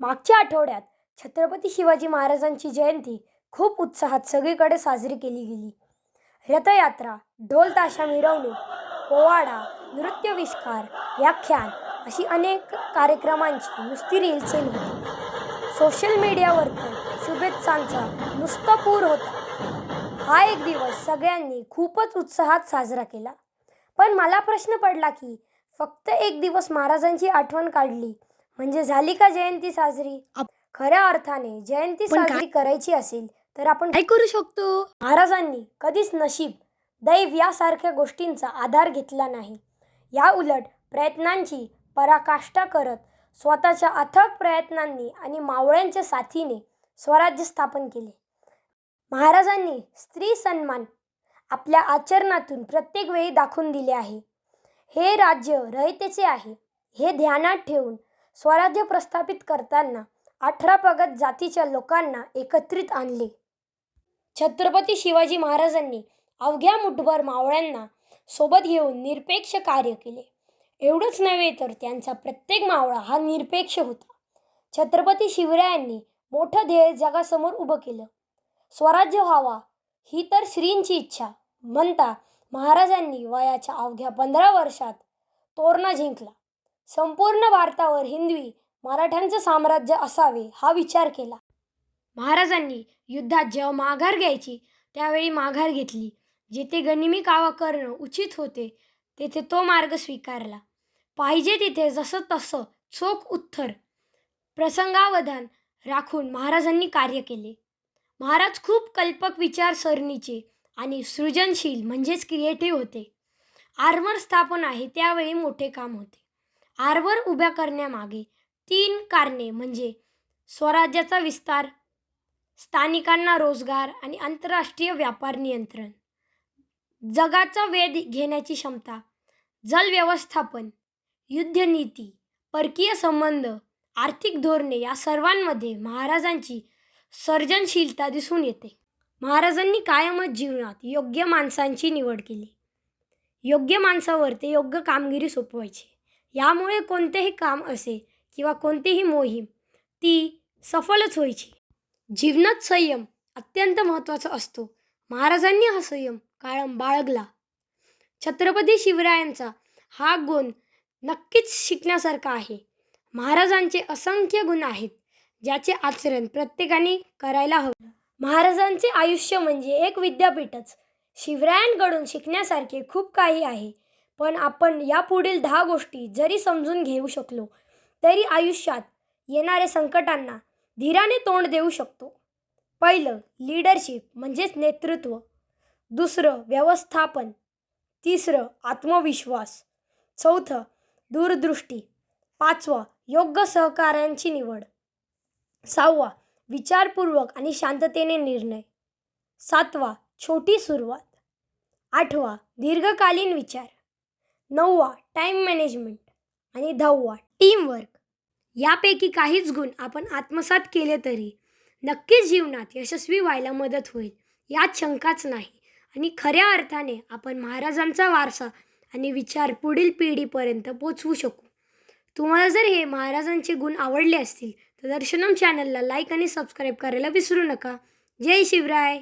मागच्या आठवड्यात छत्रपती शिवाजी महाराजांची जयंती खूप उत्साहात सगळीकडे साजरी केली गेली. रथयात्रा ढोल ताशा मिरवणूक पोवाडा नृत्यविष्कार व्याख्यान अशी अनेक कार्यक्रमांची नुसती रेलचेल होती सोशल मीडियावर तर शुभेच्छांचा नुसता पूर होता. हा एक दिवस सगळ्यांनी खूपच उत्साहात साजरा केला. पण मला प्रश्न पडला की फक्त एक दिवस महाराजांची आठवण काढली म्हणजे झाली का जयंती साजरी? खऱ्या अर्थाने जयंती साजरी करायची असेल तर आपण काय करू शकतो? महाराजांनी कधीच नशीब दैव यासारख्या गोष्टींचा आधार घेतला नाही. या उलट प्रयत्नांची पराकाष्ठा करत स्वतःच्या अथक प्रयत्नांनी आणि मावळ्यांच्या साथीने स्वराज्य स्थापन केले. महाराजांनी स्त्री सन्मान आपल्या आचरणातून प्रत्येक वेळी दाखवून दिले आहे. हे राज्य रयतेचे आहे. हे ध्यानात ठेवून स्वराज्य प्रस्थापित करताना अठरा पगत जातीच्या लोकांना एकत्रित आणले. छत्रपती शिवाजी महाराजांनी अवघ्या मुठभर मावळ्यांना सोबत घेऊन निरपेक्ष कार्य केले. एवढंच नव्हे तर त्यांचा प्रत्येक मावळा हा निरपेक्ष होता. छत्रपती शिवरायांनी मोठं ध्येय जगासमोर उभं केलं. स्वराज्य व्हावा ही तर श्रींची इच्छा. म्हणता महाराजांनी वयाच्या अवघ्या पंधरा वर्षात तोरणा जिंकला. संपूर्ण भारतावर हिंदवी मराठ्यांचं साम्राज्य असावे हा विचार केला. महाराजांनी युद्धात जेव्हा माघार घ्यायची त्यावेळी माघार घेतली. जेथे गनिमी कावा करणं उचित होते तेथे तो मार्ग स्वीकारला. पाहिजे तिथे जसं तसं चोख उत्तर प्रसंगावधान राखून महाराजांनी कार्य केले. महाराज खूप कल्पक विचारसरणीचे आणि सृजनशील म्हणजेच क्रिएटिव्ह होते. आर्मर स्थापन आहे त्यावेळी मोठे काम होते. आर्वर उभ्या करण्यामागे तीन कारणे म्हणजे स्वराज्याचा विस्तार स्थानिकांना रोजगार आणि आंतरराष्ट्रीय व्यापार नियंत्रण जगाचा वेध घेण्याची क्षमता जल व्यवस्थापन युद्धनीती परकीय संबंध आर्थिक धोरणे या सर्वांमध्ये महाराजांची सर्जनशीलता दिसून येते. महाराजांनी कायमच जीवनात योग्य माणसांची निवड केली. योग्य माणसावर ते योग्य कामगिरी सोपवायची. यामुळे कोणतेही काम असे किंवा कोणतीही मोहीम ती सफलच व्हायची. जीवनात संयम अत्यंत महत्त्वाचा असतो. महाराजांनी हा संयम कायम बाळगला. छत्रपती शिवरायांचा हा गुण नक्कीच शिकण्यासारखा आहे. महाराजांचे असंख्य गुण आहेत ज्याचे आचरण प्रत्येकाने करायला हवे. महाराजांचे आयुष्य म्हणजे एक विद्यापीठच. शिवरायांकडून शिकण्यासारखे खूप काही आहे. पण आपण यापुढील दहा गोष्टी जरी समजून घेऊ शकलो तरी आयुष्यात येणाऱ्या संकटांना धीराने तोंड देऊ शकतो. पहिलं लीडरशिप म्हणजेच नेतृत्व. दुसरं व्यवस्थापन. तिसरं आत्मविश्वास. चौथं दूरदृष्टी. पाचवा योग्य सहकाऱ्यांची निवड. सहावा विचारपूर्वक आणि शांततेने निर्णय. सातवा छोटी सुरुवात. आठवा दीर्घकालीन विचार. नववा टाईम मॅनेजमेंट आणि दहावा टीमवर्क यापैकी काहीच गुण आपण आत्मसात केले तरी नक्कीच जीवनात यशस्वी व्हायला मदत होईल यात शंकाच नाही. आणि खऱ्या अर्थाने आपण महाराजांचा वारसा आणि विचार पुढील पिढीपर्यंत पोचवू शकू. तुम्हाला जर हे महाराजांचे गुण आवडले असतील तर दर्शनम चॅनलला लाईक आणि सबस्क्राईब करायला विसरू नका. जय शिवराय!